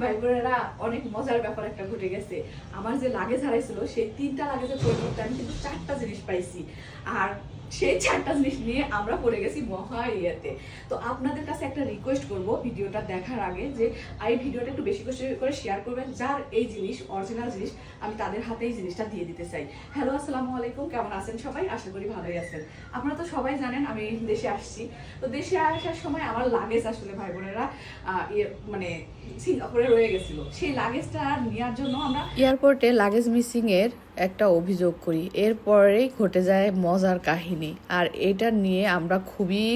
ভাই বোনেরা, অনেক মজার ব্যাপার একটা ঘটে গেছে। আমার যে লাগেজ হারাইছিল, সেই তিনটা লাগেজের পরিবর্তে আমি কিন্তু চারটা জিনিস পাইছি। আর সেই চারটা জিনিস নিয়ে আমরা পড়ে গেছি মহা ইয়েতে। তো আপনাদের কাছে একটা রিকোয়েস্ট করব ভিডিওটা দেখার আগে যে এই ভিডিওটা একটু বেশি করে শেয়ার করবেন, যার এই জিনিস অরিজিনাল জিনিস, আমি তাদের হাতে এই জিনিসটা দিয়ে দিতে চাই। হ্যালো আসসালামু আলাইকুম, কেমন আছেন সবাই? আশা করি ভালোই আছেন। আপনারা তো সবাই জানেন, আমি দেশে আসছি। তো দেশে আসার সময় আমার লাগেজ আসলে ভাই বোনেরা ইয়ে মানে সিঙ্গাপুরে রয়ে গেছিল। সেই লাগেজটা নেওয়ার জন্য আমরা এয়ারপোর্টে লাগেজ মিসিং এর একটা অভিযোগ করি। এরপরেই ঘটে যায় মজার কাহিনী। আর এটা নিয়ে আমরা খুবই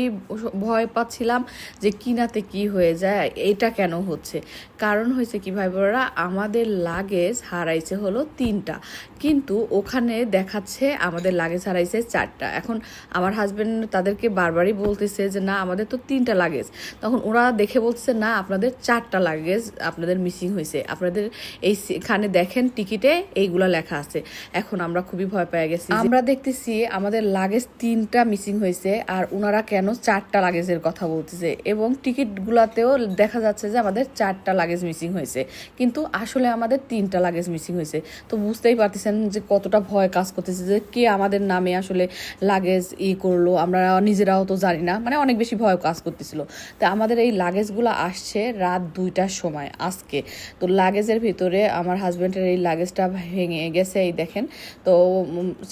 ভয় পাচ্ছিলাম যে কিনাতে কি হয়ে যায়, এটা কেন হচ্ছে? কারণ হয়েছে কি ভাই বোনেরা, আমাদের লাগেজ হারাইছে হলো তিনটা। কিন্তু ওখানে দেখাচ্ছে আমাদের লাগেজ হারাইছে চারটা। এখন আমার হাজব্যান্ড তাদেরকে বারবারই বলতেছে যে, না, আমাদের তো তিনটা লাগেজ তখন ওরা দেখে বলছে না, আপনাদের চারটা লাগেজ আপনাদের মিসিং হয়েছে। আপনাদের এই এখানে দেখেন টিকিটে এইগুলা লেখা আছে। এখন আমরা খুবই ভয় পেয়ে গেছি আমরা দেখতেছি আমাদের লাগেজ তিনটা মিসিং হয়েছে আর ওনারা কেন চারটা লাগেজের কথা বলতেছে। এবং টিকিটগুলাতেও দেখা যাচ্ছে যে আমাদের চারটা লাগেজ মিসিং হয়েছে। কিন্তু আসলে আমাদের তিনটা লাগেজ মিসিং হয়েছে। তো বুঝতেই পারতেছেন যে কতটা ভয় কাজ করতেছে যে কে আমাদের নামে আসলে লাগেজ ই করল। আমরা নিজেরাও তো জানি না। মানে অনেক বেশি ভয় কাজ করতেছিল। তো আমাদের এই লাগেজগুলো আসছে রাত দুইটার সময় আজকে। তো লাগেজের ভিতরে আমার হাজব্যান্ডের এই লাগেজটা ভেঙে গেছে, এই দেখেন। তো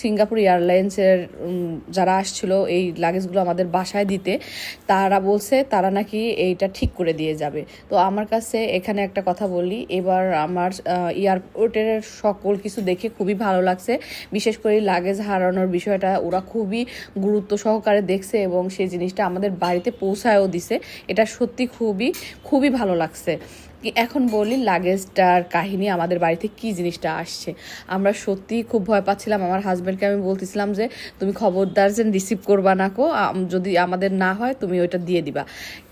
সিঙ্গাপুর এয়ারলাইন্সের যারা আসছিল এই লাগেজগুলো আমাদের বাসায় দিতে, তারা বলছে তারা নাকি এইটা ঠিক করে দিয়ে যাবে। তো আমার কাছে এখানে একটা কথা বলি, এবার আমার এয়ারপোর্টের সকল কিছু দেখে খুবই ভালো লাগছে। বিশেষ করে লাগেজ হারানোর বিষয়টা, ওরা খুবই গুরুত্ব সহকারে দেখছে এবং সেই জিনিসটা আমাদের বাড়িতে পৌঁছায়ও দিছে। এটা সত্যি খুবই খুবই ভালো লাগছে। এখন বলি লাগেজটার কাহিনী আমাদের বাড়িতে কি জিনিসটা আসছে? আমরা সত্যি খুব ভয় পাচ্ছিলাম। আমার হাজব্যান্ডকে আমি বলতেছিলাম যে, তুমি খবরদার যে রিসিভ করবা না কো যদি আমাদের না হয়, তুমি ওইটা দিয়ে দিবা।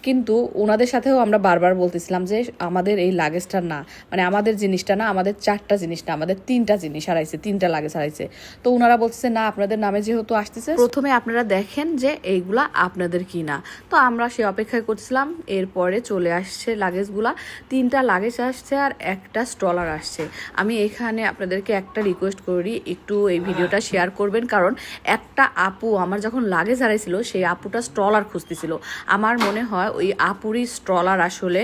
কিন্তু ওনাদের সাথেও আমরা বারবার বলতেছিলাম যে, আমাদের এই লাগেজটা না। মানে আমাদের জিনিসটা না, আমাদের চারটা জিনিস না, আমাদের তিনটা জিনিস হারাইছে, তিনটা লাগেজ হারাইছে। তো ওনারা বলতেছে, না, আপনাদের নামে যেহেতু আসতেছে, প্রথমে আপনারা দেখেন যে, এইগুলা আপনাদের কি না? তো আমরা সে অপেক্ষায় করছিলাম এরপরে চলে আসছে লাগেজগুলা তিনটা লাগেজ আসছে আর একটা স্টলার আসছে। আমি এখানে আপনাদেরকে একটা রিকোয়েস্ট করি, একটু এই ভিডিওটা শেয়ার করবেন। কারণ একটা আপু আমার যখন লাগেজ হারাইছিল, সেই আপুটা স্টলার খুঁজতেছিল। আমার মনে হয় ওই আপুরই স্টলার আসলে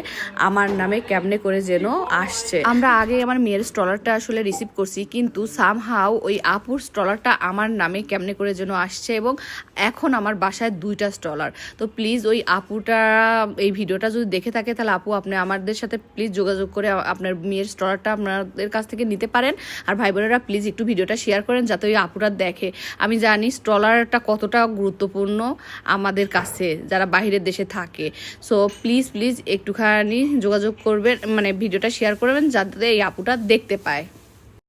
আমার নামে কেমনে করে যেন আসছে। আমরা আগে আমার মেয়ের স্টলারটা আসলে রিসিভ করছি, কিন্তু সামহাও ওই আপুর স্টলারটা আমার নামে কেমনে করে যেন আসছে এবং এখন আমার বাসায় দুইটা স্টলার তো প্লিজ ওই আপুটা, এই ভিডিওটা যদি দেখে থাকে, তাহলে আপু আপনি আমাদের সাথে প্লিজ যোগাযোগ করে আপনার মেয়ের স্টলারটা আপনাদের কাছ থেকে নিতে পারেন। আর ভাই বোনেরা, প্লিজ একটু ভিডিওটা শেয়ার করেন যাতে ওই আপুরা দেখে। আমি জানি স্টলারটা কতটা গুরুত্বপূর্ণ আমাদের কাছে, যারা বাহিরের দেশে থাকে। সো প্লিজ প্লিজ একটুখানি যোগাযোগ করবেন মানে ভিডিওটা শেয়ার করবেন যাতে এই আপুটা দেখতে পায়।